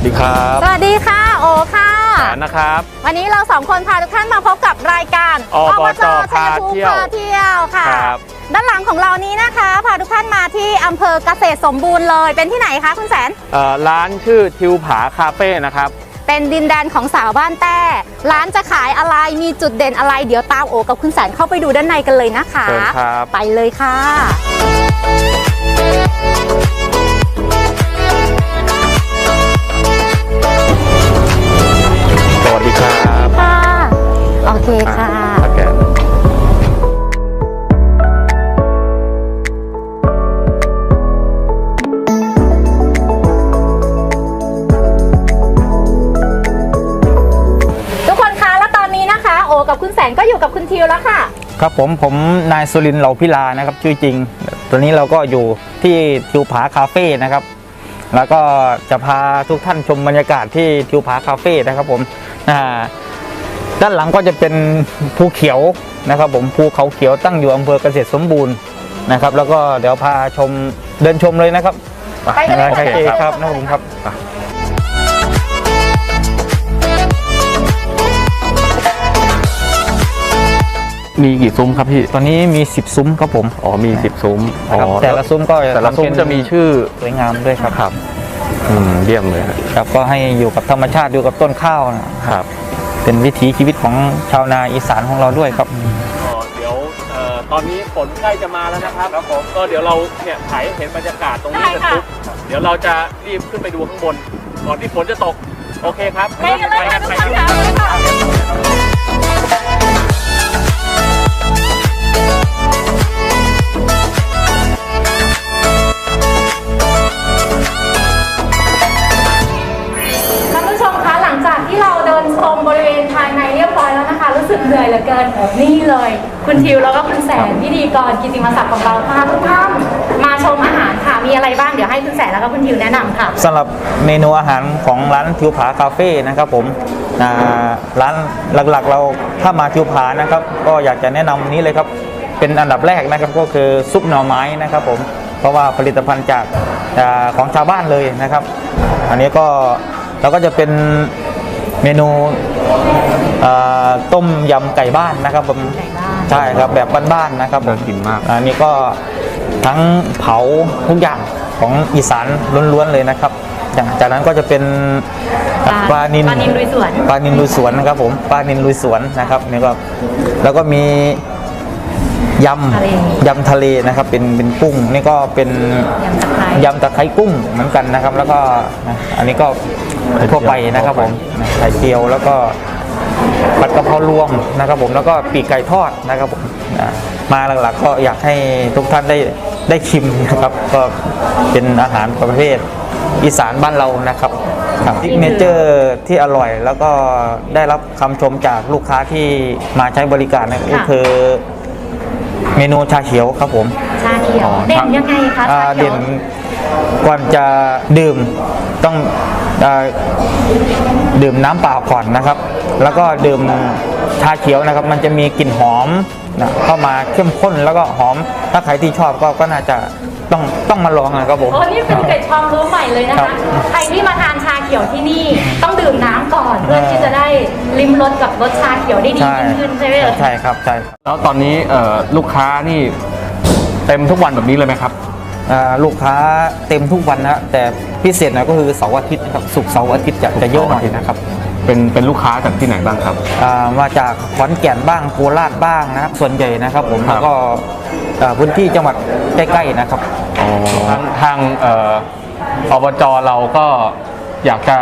วัสดีครับ สวัสดีค่ะ โอค่ะแสนนะครับ วันนี้เราสองคนพาทุกท่านมาพบกับรายการอบจชัยภูมิพาเที่ยวพาเที่ยวค่ะครับด้านหลังของเรานี้นะคะพาทุกท่านมาที่อำเภอเกษตรสมบูรณ์เลย เป็นที่ไหนคะคุณแสนเอ่อร้านชื่อทิวผาคาเฟ่นะครับเป็นดินแดนของสาวบ้านแต้ ร้านจะขายอะไรมีจุดเด่นอะไร เดี๋ยวตามโอกับคุณแสนเข้าไปดูด้านในกันเลยนะคะเชิญครับไปเลยค่ะ คะโอกับคุณแสนก็อยู่กับคุณทิวแล้วค่ะ ครับผมผมนายสุรินทร์เหล่าพิลานะครับชื่อจริง ตอนนี้เราก็อยู่ที่ทิวผาคาเฟ่นะครับ แล้วก็จะพาทุกท่านชมบรรยากาศที่ทิวผาคาเฟ่นะครับผมอ่าด้านหลังก็จะเป็นภูเขียวนะครับ ผมภูเขาเขียวตั้งอยู่อำเภอเกษตรสมบูรณ์นะครับ แล้วก็เดี๋ยวพาชมเดินชมเลยนะครับไปกันเลยโอเคค่ะครับนะครับผมครับ มีกี่ซุ้มครับพี่ ตอนนี้มี 10 ซุ้มครับผมอ๋อมีสิบซุ้มอ๋อนะครับแต่ละซุ้มก็แต่ละซุ้มทำเป็นจะมีชื่อสวยงามด้วยครับครับอืมเยี่ยมเลยฮะครับก็ให้อยู่กับธรรมชาติอยู่กับต้นข้าวนะครับ เป็นวิถีชีวิตของชาวนาอีสานของเราด้วยครับเดี๋ยวเอ่อตอนนี้ฝนใกล้จะมาแล้วนะครับครับผมก็เดี๋ยวเราเนี่ยถ่ายให้เห็นบรรยากาศตรงนี้ได้เสร็จค่ะปุ๊บเดี๋ยวเราจะรีบขึ้นไปดูข้างบนก่อนที่ฝนจะตก โอเคครับไปกันเลยค่ะทุกไปคนกัค่ะ ทิวแล้วก็คุณแสนพิธีกรกิติมศักดิ์ของเราพาทุกท่านมาชมอาหารค่ะมีอะไรบ้างเดี๋ยวให้คุณแสนแล้วก็คุณทิวแนะนำค่ะ สำหรับเมนูอาหารของร้านทิวผาคาเฟ่นะครับผมอ่าร้านหลักๆ เราถ้ามาทิวผานะครับก็อยากจะแนะนำนี้เลยครับเป็นอันดับแรกนะครับก็คือซุปหน่อไม้นะครับผมเพราะว่าผลิตภัณฑ์จากอาของชาวบ้านเลยนะครับ อันนี้ก็เราก็จะเป็นเมนูอ่าต้มยำไก่บ้านนะครับผม ใช่ครับแบบบ้านๆนะครับผมน่ากินมากอันนี้ก็ทั้งเผาทุกอย่างของอีสานล้วนๆเลยนะครับจากจากนั้นก็จะเป็นปลาปลานินปลานิลลุยสวนปลานินลุยสวนนะครับผมปลานินลุยสวนนะครับนี่ก็แล้วก็มียทะเลำยำทะเลนะครับ เป็นเป็นกุ้งนี่ก็เป็นยำตะไคร้ยำตะไคร้กุ้งเหมือนกันนะครับ แล้วก็นะอันนี้ก็ทั่วไปนะครับผมนะไข่เจียวแล้วก็ ผัดกะเพรารวมนะครับผมแล้วก็ปีกไก่ทอดนะครับผมนะมาหลักๆก็อยากให้ทุกท่านได้ได้ชิมนะครับ ก็เป็นอาหารประเภทอีสานบ้านเรานะครับครับซิกเนเจอร์ที่อร่อยแล้วก็ได้รับคำชมจากลูกค้าที่มาใช้บริการนะครับก็คือเมนูชาเขียวครับผมชาเขียวอ๋อเด่นยังไงคะอ่าชาเขียเด่วนก่อนจะดื่มต้องอ่าดื่มน้ำเปล่าก่อนนะครับ แล้วก็ดื่มชาเขียวนะครับ มันจะมีกลิ่นหอมนะเข้ามาเข้มข้นแล้วก็หอม ถ้าใครที่ชอบก็ก็น่าจะต้องต้องมาลองนะครับผมโอ้นี่เป็นเกร็ดความรู้ใหม่เลยนะครัคะบใครที่มาทานชาเขียวที่นี่ต้องดื่มน้ำก่อนเพื่อที่จะได้ลิ้มรสกับรสชาเขียวได้ดีใช่ยิ่งขึ้นใช่ไหมเอ่ยใช่ครับใช่ครับแล้วตอนนี้เอ่อลูกค้านี่เต็มทุกวันแบบนี้เลยไหมครับอ่าลูกค้าเต็มทุกวันนะแต่พิเศษหน่อยก็คือเสาร์อาทิตย์นะครับศุกร์เสาร์อาทิตย์จะจะเยอะหน่อยนะครับ เป็นเป็นลูกค้าจากที่ไหนบ้างครับ อ่ามาจากขอนแก่นบ้างโคราชบ้างนะครับส่วนใหญ่นะครับผมครับ แล้วก็อ่าพื้นที่จังหวัดใกล้ๆนะครับ ทางทางเอ่ออบจเราก็อยากจะ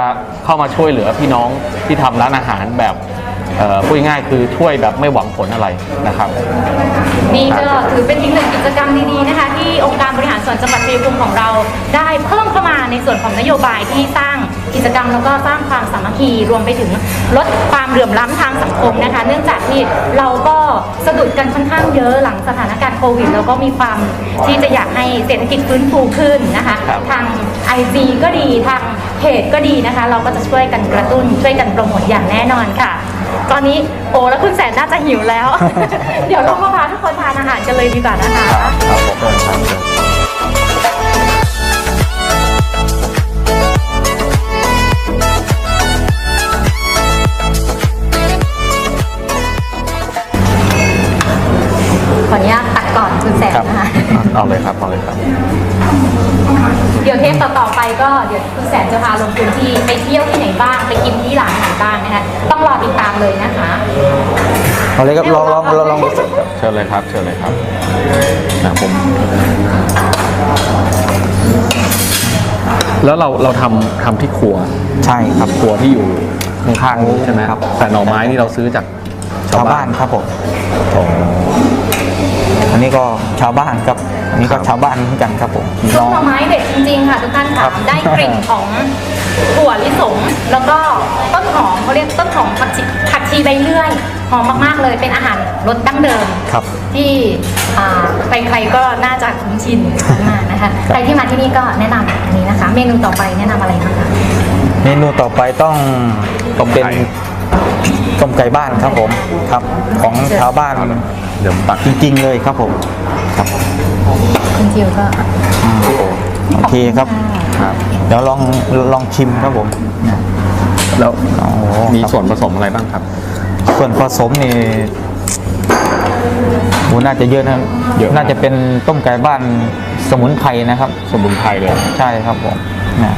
เข้ามาช่วยเหลือพี่น้องที่ทำร้านอาหารแบบเอ่อพูดง่ายๆคือช่วยแบบไม่หวังผลอะไรนะครับ นี่ก็ถือเป็นอีกหนึ่งกิจกรรมดีๆนะคะ ที่องค์การบริหารส่วนจังหวัดชัยภูมิของเราได้เพิ่มเข้ามาในส่วนของนโยบายที่สร้าง กิจกรรมแล้วก็สร้างความสามัคคีรวมไปถึงลดความเหลื่อมล้ำทางสังคมนะคะ เนื่องจากที่เราก็สะดุดกันค่อนข้างเยอะหลังสถานการณ์โควิดแล้วก็มีความที่จะอยากให้เศรษฐกิจฟื้นฟูขึ้นนะคะครับทาง IG ก็ดีทางเพจก็ดีนะคะ เราก็จะช่วยกันกระตุ้นช่วยกันโปรโมทอย่างแน่นอนค่ะ ตอนนี้โอ้และคุณแสนน่าจะหิวแล้ว เดี๋ยวเรามาพาทุกคนทานอาหารกันเลยดีกว่านะคะครับผม เลยนะคะเอาเลยครับลองลองลองลองดูสิครับเชิญเลยครับ เชิญเลยครับนะผม แล้วเราเราทำทำที่ครัวใช่ครับครัวที่อยู่ข้างๆนี้ใช่ไหมครับแต่หน่อไม้นี่เราซื้อจากชาวบ้านครับผมอั นนี้ก็ชาวบ้านครับอันนี้ก็ชาวบ้านเหมือนกันครับผมซุปน้อง หน่อไม้เด็ดจริงๆค่ะทุกท่านครัค่ะบ ได้กลิ่นของถั่วลิสงแล้วก็ต้นหอมเขาเรียกต้นหอมผักชีผักชีใบเลื่อยหอมมากๆเลยเป็นอาหารรสดั้งเดิม ครับ ที่อ่าใครๆก็น่าจะคุ้นชินมากนะคะใครที่มาที่นี่ก็แนะนำอันนี้นะคะ เมนูต่อไปแนะนำอะไรบ้างคะเมนูต่อไปต้องต้มเป็นไก่ ต้มไก่บ้านครับผมครับของชาวบ้านเดี๋ยวตักจริง ๆ เลยครับผมครับคุณจิวก็โอเคครับครับ เดี๋ยวลองลองชิมครับผมแล้วโอ้โหมีครับส่วนผสมอะไรบ้างครับ ส่วนผสมนี่โหน่าจะเยอะนะครับเยอะน่าจะเป็นต้มไก่บ้านสมุนไพรนะครับ สมุนไพรเลย ใช่ครับผมนะ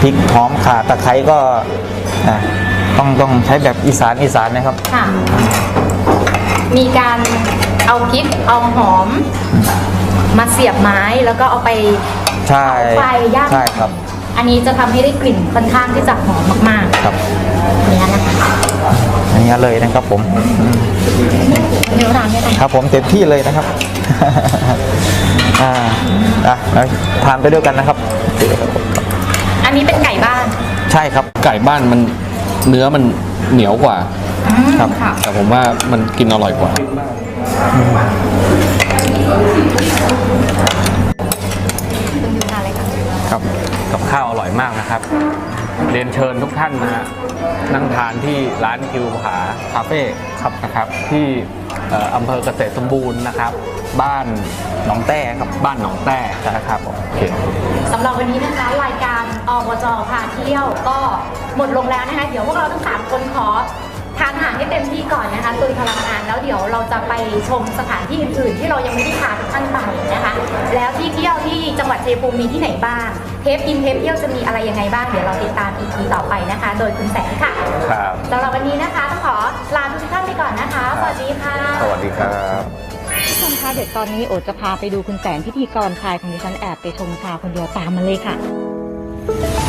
พริกหอมข่าตะไคร้ก็นะ ต้องต้องใช้แบบอีสานอีสานนะครับ ค่ะ มีการเอาพริกเอาหอม มาเสียบไม้แล้วก็เอาไปใช่ไฟย่างใช่ครับ อันนี้จะทำให้ได้กลิ่นค่อนข้างที่จะหอมมากครับๆเนี่ยนะคะอันนี้เลยนะครับผมอืมเนื้อร้านเนี่ยค่ะครับผมเต็มที่เลยนะครับ อ่าอะแล้วทานไปด้วยกันนะครับ อันนี้เป็นไก่บ้าน ใช่ครับ ไก่บ้านมัน เนื้อมันเหนียวกว่าอืมครับ ค่ะ แต่ผมว่ามันกินอร่อยกว่า คุณยูทานอะไรคะครับ กับข้าวอร่อยมากนะครับ เรียนเชิญทุกท่านนะฮะนั่งทานที่ร้านคิวผาคาเฟ่ครับนะครับ ที่เอ่ออำเภอเกษตรสมบูรณ์นะครับ บ้านหนองแต้ครับบ้านหนองแต้นะครับโอเคสำหรับวันนี้นะคะรายการอบจพาเที่ยวก็หมดลงแล้วนะคะเดี๋ยวพวกเราทั้งสามคนขอทานอาหารให้เต็มที่ก่อนนะคะตุยพลังงานแล้วเดี๋ยวเราจะไปชมสถานที่อื่นๆ ที่เรายังไม่ได้พาทุกท่านไปนะคะ แล้วที่เที่ยวที่จังหวัดชัยภูมิมีที่ไหนบ้าง เทปกินเทปเที่ยวจะมีอะไรยังไงบ้างเดี๋ยวเราติดตามอีพีต่อไปนะคะ โดยคุณแสงค่ะครับสำหรับวันนี้นะคะต้องขอลาทุกท่านไปก่อนนะคะสวัสดีค่ะ สวัสดีครับผู้ชมคะ เดี๋ยวตอนนี้โอจะพาไปดูคุณแสนพิธีกรชายของดิฉันแอบไปชมชาคนเดียวตามมาเลยค่ะ